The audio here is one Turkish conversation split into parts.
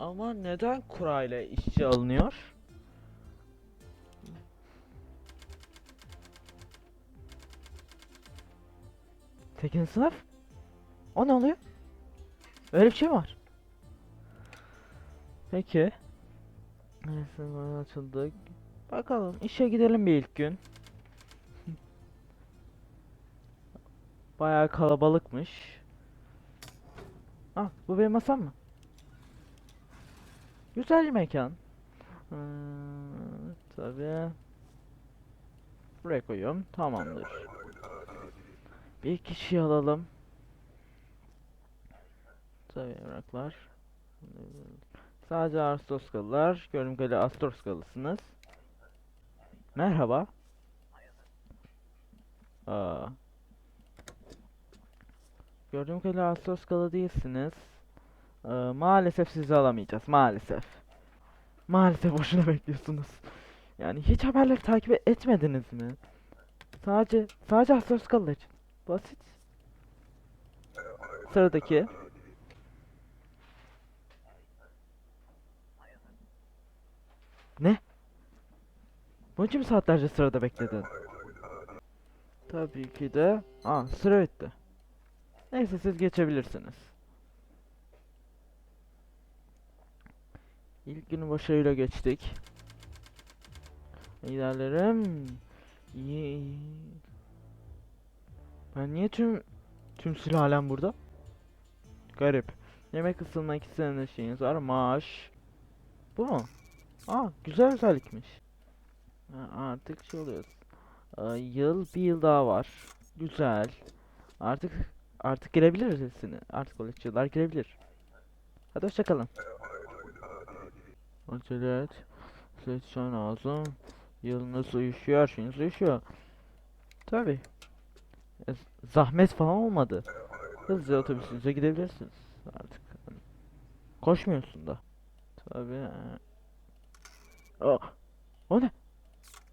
Ama neden kurayla işçi alınıyor? Sekizinci sınıf? O ne oluyor? Öyle bir şey mi var? Peki. Neyse açıldık. Bakalım işe gidelim bir ilk gün. Bayağı kalabalıkmış. Ah bu benim masam mı? Güzel mekan. Hmm, tabii. Buraya koyuyorum. Tamamdır. Bir kişi alalım. Tabii evraklar. Sadece Aristoskalılar. Gördüğüm kadarıyla Astoroskalısınız. Merhaba. Aa. Gördüğüm kadarıyla Astorskalı değilsiniz. Ee, maalesef sizi alamayacağız. Maalesef. Maalesef boşuna bekliyorsunuz. Yani hiç haberleri takip etmediniz mi? Sadece sadece Astorskalılar için. Basit. Sıradaki. Ne? Bunun için mi saatlerce sırada bekledin? Tabii ki de. Aa sıra bitti. Neyse siz geçebilirsiniz. İlk günü başarıyla geçtik. İlerlerim. Ben niye tüm tüm sülalem burada? Garip. Yemek ısınmak isteyen şeyiniz var. Maaş. Bu mu? Aa güzel özellikmiş. Ha, artık şey oluyoruz. Aa, yıl bir yıl daha var. Güzel. Artık artık girebiliriz hepsini. Artık koleksiyonlar girebilir. Hadi hoşçakalın. Acele et. Seçmen lazım. Yılınız uyuşuyor, her şeyiniz uyuşuyor. Tabi. Zahmet falan olmadı. Hızlıca otobüsünüze gidebilirsiniz artık. Koşmuyorsun da. Tabi. Aa, o ne?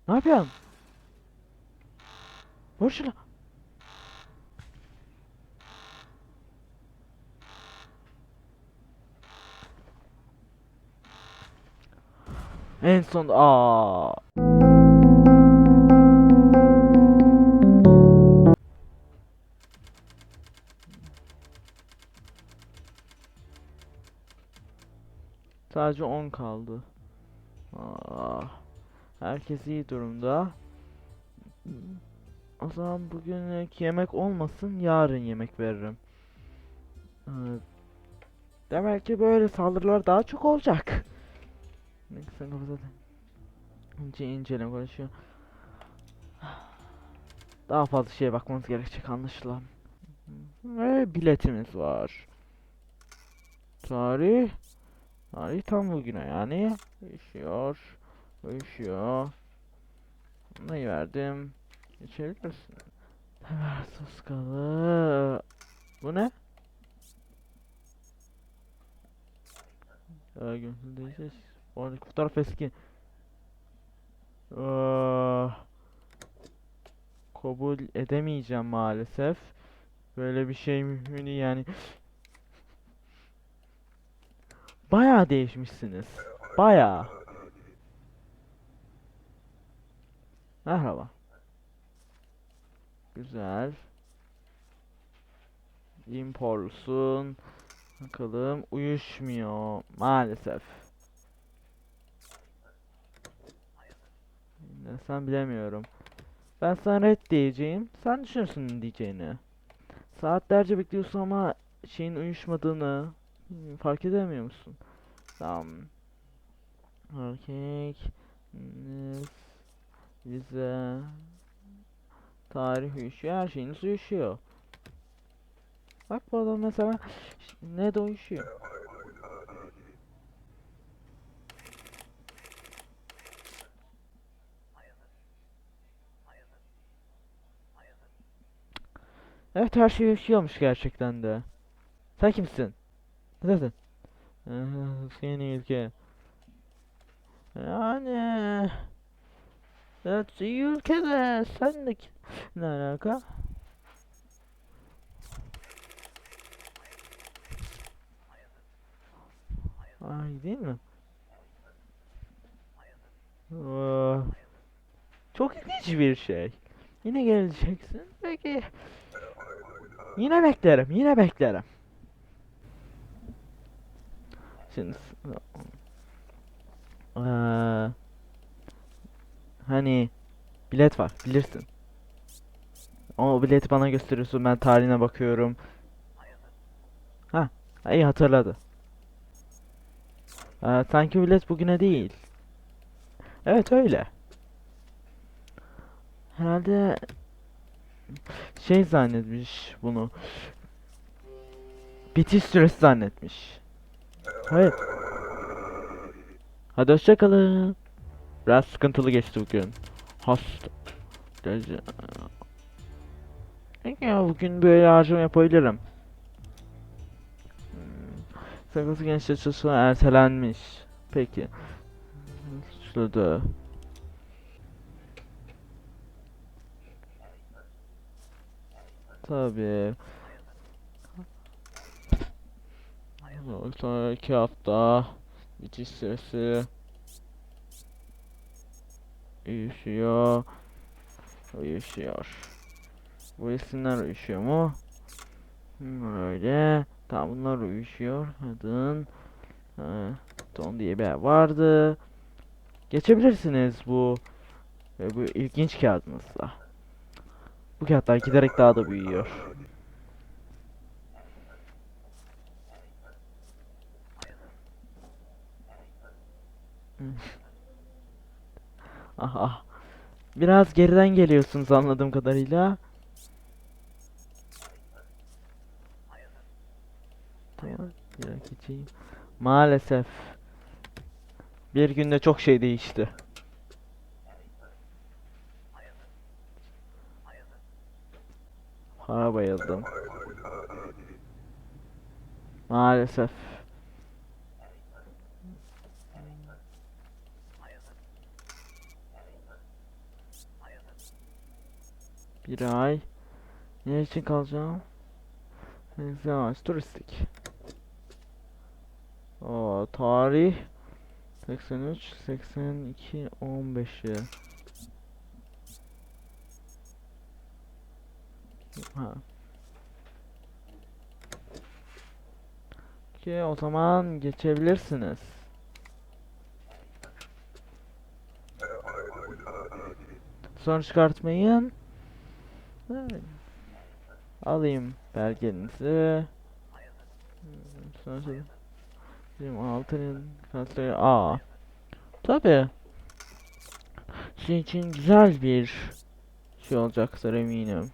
Ne yapıyorsun? Vur. En son aa. Sadece 10 kaldı. Aa. Herkes iyi durumda. O zaman bugünlük yemek olmasın, yarın yemek veririm. Ee, demek ki böyle saldırılar daha çok olacak. Neyse kapat hadi. İnce inceyle konuşuyor. Daha fazla şeye bakmamız gerekecek anlaşılan. Ve biletimiz var. Tarih. Tarih tam bugüne yani. Uyuşuyor. Uyuşuyor. Neyi verdim? Geçebilirsin. Hemen suskalı. Bu ne? Aa, görüntüdeyiz. Oradaki fotoğraf eski. Aa, kabul edemeyeceğim maalesef. Böyle bir şey mümkün yani. Bayağı değişmişsiniz. Bayağı. Merhaba. Güzel. İmporlusun. Bakalım uyuşmuyor maalesef. Sen bilemiyorum. Ben sana red diyeceğim. Sen düşünürsün diyeceğini. Saatlerce bekliyorsun ama şeyin uyuşmadığını fark edemiyor musun? Tamam. Erkek. Vize. Tarih uyuşuyor. Her şeyiniz uyuşuyor. Bak bu adam mesela ne de uyuşuyor. Evet her şey uyuşuyormuş gerçekten de. Sen kimsin? Neredesin? Seni ülke. Yani Evet iyi ülkede sen de ki- ne alaka? Ay değil mi? Çok ilginç bir şey. Yine geleceksin. Peki. Yine beklerim. Yine beklerim. Şimdi Eee, hani bilet var bilirsin. O bileti bana gösteriyorsun ben tarihine bakıyorum. Ha, iyi hatırladı. Eee, sanki bilet bugüne değil. Evet öyle. Herhalde şey zannetmiş bunu. Bitiş süresi zannetmiş. Hayır. Hadi hoşçakalın. Biraz sıkıntılı geçti bugün. Hasta. Ya bugün böyle harcama yapabilirim. Hmm. Sakızı gençler çalışma ertelenmiş. Peki. Şurada. Tabii. Sonraki hafta. Bitiş süresi uyuşuyor. Uyuşuyor. Bu isimler uyuşuyor mu? Hmm, Öyle tamam bunlar uyuşuyor. Adın ha, Don diye bir vardı. Geçebilirsiniz bu e, bu ilginç kağıdınızla bu kağıtlar giderek daha da büyüyor Aha. Biraz geriden geliyorsunuz anladığım kadarıyla. Maalesef. Bir günde çok şey değişti. Para bayıldım. Maalesef. Bir ay. Ne için kalacağım? Yavaş turistik. O tarih 83 82 15'i. Ha. Ki o zaman geçebilirsiniz. Sonra çıkartmayın. Alayım belgenizi. Sonra şey- Bizim altının kartları A. Tabi. Sizin için güzel bir şey olacaktır eminim.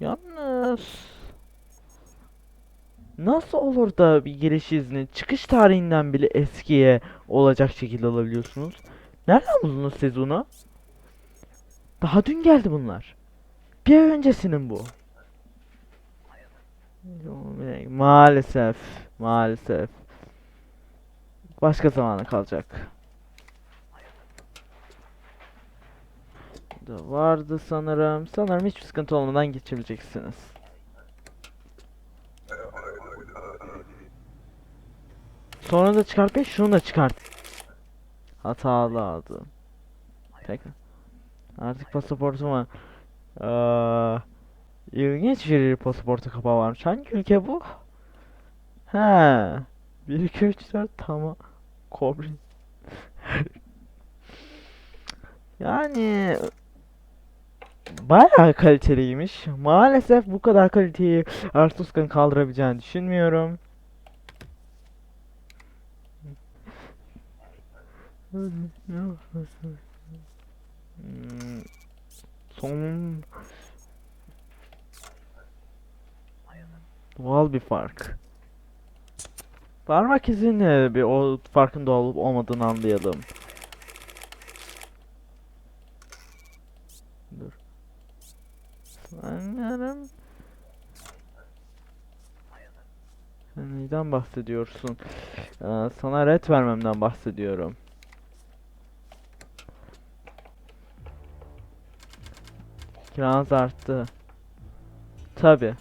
Yalnız nasıl olur da bir giriş izni çıkış tarihinden bile eskiye olacak şekilde alabiliyorsunuz? Nereden buldunuz siz bunu? Daha dün geldi bunlar. Bir ay öncesinin bu. Maalesef, maalesef. Başka zamana kalacak. Da vardı sanırım. Sanırım hiçbir sıkıntı olmadan geçebileceksiniz. Sonra da çıkartmayın, şunu da çıkart. Hatalı aldım. Tekrar. Artık pasaportuma Aa, ilginç bir pasaportu kapağı varmış. Hangi ülke bu? Ha. 1 2 3 4 tamam. Kobrin. Yani bayağı kaliteliymiş. Maalesef bu kadar kaliteyi Artuskan kaldırabileceğini düşünmüyorum. Hmm, Son doğal bir fark. Parmak izinle bir o farkın doğal olup olmadığını anlayalım. Dur. Sanırım. Sen neyden bahsediyorsun? Ee, sana red vermemden bahsediyorum. Kiranız arttı. Tabi.